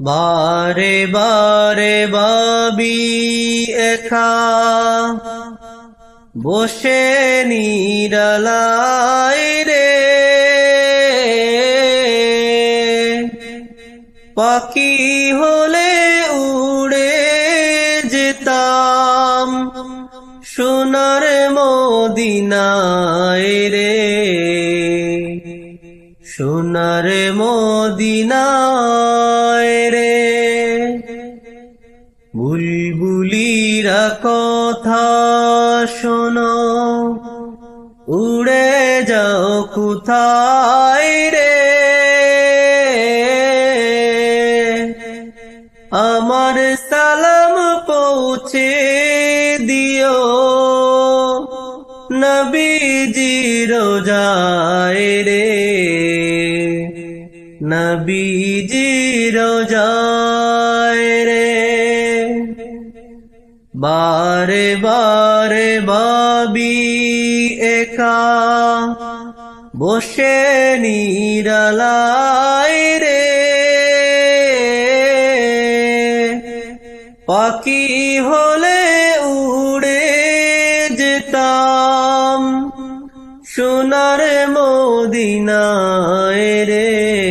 বারে বারে বাবি একা বসে নিরালাই রে। পাখি হলে উড়ে যেতাম সোনার মদিনায় রে। সোনার মদিনায় কথা শোনো। উড়ে যাও কোথায় রে? আমার সালাম পৌঁছে দিও। নবীজি রোজায় রে। নবীজি রোজায় রে। বারে বারে বাবি একা। বসে নিরালাই রে। পাখি হলে উড়ে যেতাম। সোনার মদিনায় রে।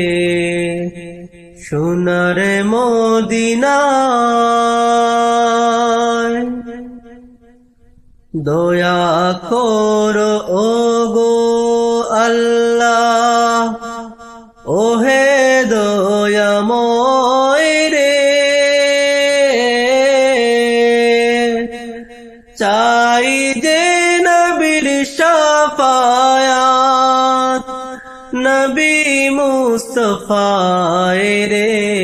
সোনার মদিনায় দয়া কর ও গো আল্লাহ ওহে দয়াময় রে। চাই যে নবীর সাফায়াত মুস্তফায় রে।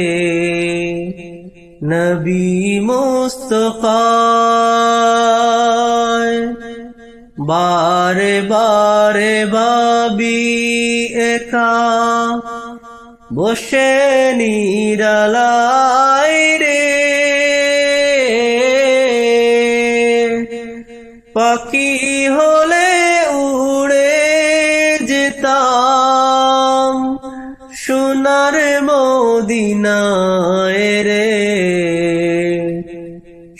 নবী মুস্তফায়। বারে বারে বাবি একা বসে নিরালাই রে। পাখি হলে উড়ে মদিনায় রে।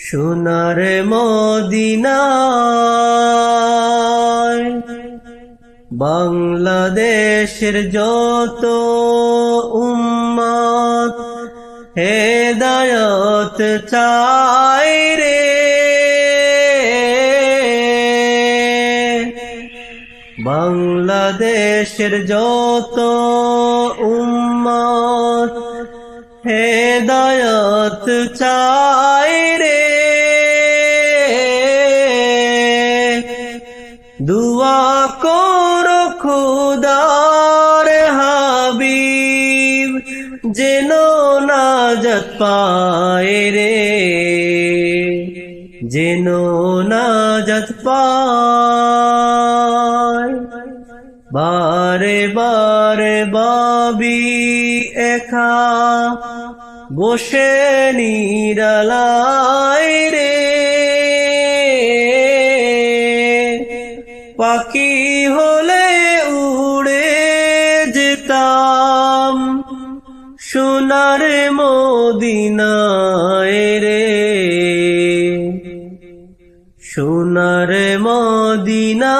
সোনার মদিনায় বাংলাদেশের যত উম্মত হেদায়ত চাই রে। বাংলাদেশের যত উম্মত হেদায়ত চাই রে। দুয়া কর খুদার হাবিব যেন নাজত পায় রে। যেন নাজত পায় বারে বারে বাবি একা বসে নিরালাই রে। পাখি হলে উড়ে যেতাম সোনার মদিনায় রে। সোনার মদিনা